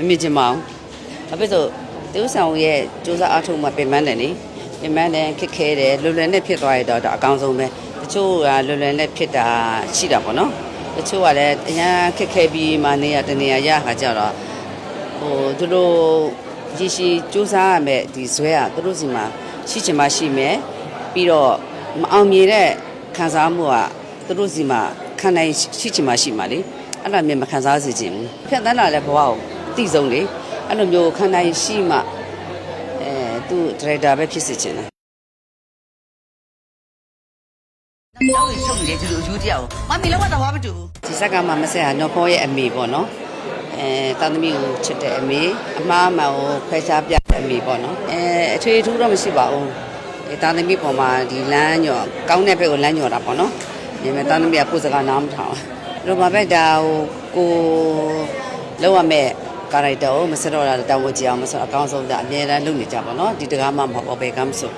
မမြင်ချင်ပါဘူးဘာဖြစ်လို့တူဆောင်ရဲ့စူးစမ်းအားထုတ်မှပြင်ပန်းတယ်လေပြင်ပန်းတယ်ခက်ခဲတယ်လွယ်လွယ်နဲ့ဖြစ်သွားရတော့ဒါအကောင်းဆုံးပဲတချို့ကလွယ်လွယ်နဲ့ဖြစ်တာရှိတာပေါ့နော်တချို့ကလည်းအရန်ခက်ခဲပြီးမှနေရတနေရရခါကြတော့ဟိုသူတို့ရရှိစူးစမ်းရမယ်ဒီဇွဲကသူတို့စီမှာရှိချင်မှရှိမယ်ပြီးတော့မအောင်မြင်တဲ့ခံစားမှုကသူတို့စီမှာခံနိုင်ရှိချင်မှရှိမှာလေအဲ့ဒါမျိုးမခံစားစေချင်ဘူးဖြတ်တန်းလာတဲ့ဘဝကိုအ တိဆုံးလေအဲ့လိုမျိုးခံနိုင်ရှိမှအဲသူဒရိုက်တာပဲဖြစ်စေချင်တယ်ကျောင်းကြီးချုပ်နေတယ်ဒီလိုအယူတရားကိုမမီလုံးဝတော့ဘာမတူဘူးဒီဇက်ကမှမဆက်ဟာနော်ဖောရဲ့အမေပေါ့နော်အဲတာသမီကိုချစ်တဲ့အမေအမားအမှန်ကိုခွဲခြားပြတဲ့အမေပေါ့နော်အဲအထွေထူးတော့မရှိပါဘူးအဲတာသမီပေါ်မှာဒီလမ်းညော်ကောင်းတဲ့ဘက်ကိုလမ်းညော်တာပေါ့နော်ဒီမဲ့တာသမီကကိုယ်စကားနားမထောင်တော့ဘာပဲဒါဟိုကိုလောက်ရမဲ့ ကာရိုက်တာကိုမစတော့တာတောင်းဝကြည့်အောင်မစတော့အကောင်းဆုံးဒါအမြဲတမ်းလုပ်နေကြပါတော့ဒီတကားမှမဟုတ်ဘယ်ကမှမဆို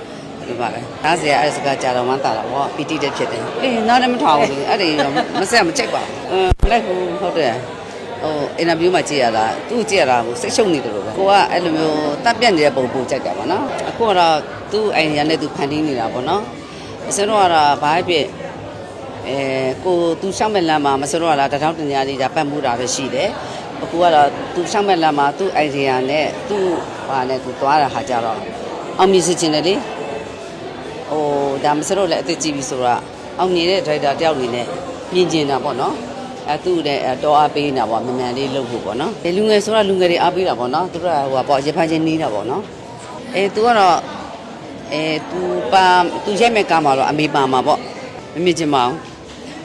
ဒီပါပဲဒါစရာအဲ့စကားကြာတော့မှတာတာပေါ့ပီတိတက်ဖြစ်တယ်အေးနားလည်းမထောင်ဘူးအဲ့ဒီတော့မဆက်မချက်ပါဘူးအင်းလိုက်ဘူးဟုတ်တယ်ဟိုအင်တာဗျူးမှာကြည့်ရတာသူ့ကြည့်ရတာကိုစိတ်ရှုပ်နေတယ်လို့ပဲကိုကအဲ့လိုမျိုးတပ်ပြတ်နေတဲ့ပုံပုံကြိုက်တာပေါ့နော်အခုကတော့သူ့အိုင်ဒီယာနဲ့သူဖန်တီးနေတာပေါ့နော်အစတော့ကတော့ဘာဖြစ်အဲကိုသူရှောက်မဲ့လမ်းမှာမစတော့လားတထောင်တညာလေးဒါပတ်မှုတာပဲရှိတယ် အခုကတော့သူရှောက်မဲ့လမ်းမှာသူ့အိုင်ဒီယာနဲ့သူ့ဘာနဲ့သူသွားတာဟာကြတော့အောင်မြင်စေချင်တယ်လေဟိုဒါမစတော့လည်းအသက်ကြီးပြီဆိုတော့အောင်နေတဲ့ဒရိုက်တာတယောက်အနေနဲ့မြင်ကျင်တာပေါ့နော်အဲသူ့နဲ့တော်အားပေးနေတာပေါ့မြန်မြန်လေးလုပ်ဖို့ပေါ့နော်ဒီလူငယ်ဆိုတော့လူငယ်တွေအားပေးတာပေါ့နော်သူတို့ကဟိုကပေါ့ရဖန်ချင်းနေတာပေါ့နော်အဲသူကတော့အဲသူပါသူရိုက်မဲ့ကားမှာတော့အမေပါမှာပေါ့မမြင်ချင်ပါဘူး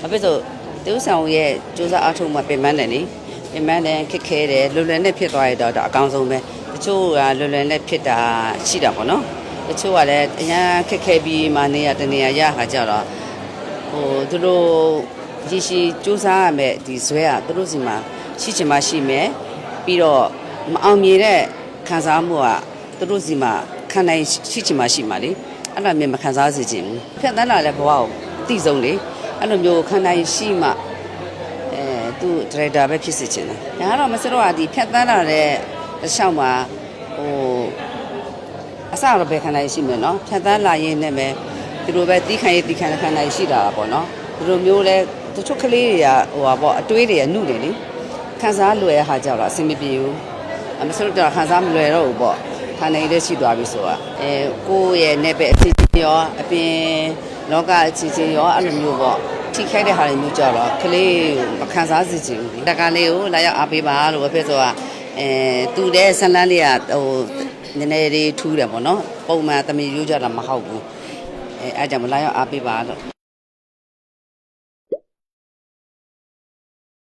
ဘာဖြစ်လို့တူဆောင်ရဲ့စူးစမ်းအားထုတ်မှပြင်ပန်းတယ်လေ ပြင်ပန်းတယ်ခက်ခဲတယ်လွယ်လွယ်နဲ့ဖြစ်သွားရတော့ဒါအကောင်းဆုံးပဲတချို့ကလွယ်လွယ်နဲ့ဖြစ်တာရှိတာပေါ့နော်တချို့ကလည်းအရန်ခက်ခဲပြီးမှနေရတနေရရခါကြတော့ဟိုသူတို့ရရှိစူးစမ်းရမယ်ဒီဇွဲကသူတို့စီမှာရှိချင်မှရှိမယ်ပြီးတော့မအောင်မြင်တဲ့ခံစားမှုကသူတို့စီမှာခံနိုင်ရှိချင်မှရှိမှာလေအဲ့လိုမျိုးမခံစားစေချင်ဘူးဖြတ်တန်းလာတဲ့ဘဝကိုအတိဆုံးလေအဲ့လိုမျိုးခံနိုင်ရှိမှအဲ သူဒရိုက်တာပဲဖြစ်စေချင်တယ်ဒါကတော့မစတော့ကဒီဖြတ်တန်းလာတဲ့တစ်လျှောက်မှာဟိုအစတော့ဘယ်ခန္ဓာရှိမလဲနော်ဖြတ်သန်းလာရင်းနဲ့ပဲဒီလိုပဲတီးခံရတီးခံတဲ့ခန္ဓာရှိတာပေါ့နော်ဒီလိုမျိုးလဲတချို့ကလေးတွေကဟိုပါပေါ့အတွေးတွေကနှုတယ်လေခံစားလွယ်ရဟာကြတော့အဆင်မပြေဘူးအမစလို့တော့ခံစားမလွယ်တော့ဘူးပေါ့ခန္ဓာရည်လည်းရှိသွားပြီဆိုတာအဲကိုယ့်ရဲ့နေပဲအချင်းချင်းရောအပြင်လောကအချင်းချင်းရောအဲ့လိုမျိုးပေါ့ ထိခိုက်တဲ့ဟာတွေမျိုးကြတော့ကလေးကိုမခံစားစေချင်ဘူးလေတက္ကလေးကိုလာရောက်အားပေးပါလို့ပဲဖြစ်ဆိုတာအဲသူတဲ့ဇလန်းလေးကဟိုနည်းနည်းလေးထူးတယ်ပေါ့နော်ပုံမှန်သမီးရိုးကြတာမဟုတ်ဘူးအဲအဲ့ကြောင့်မလာရောက်အားပေးပါလို့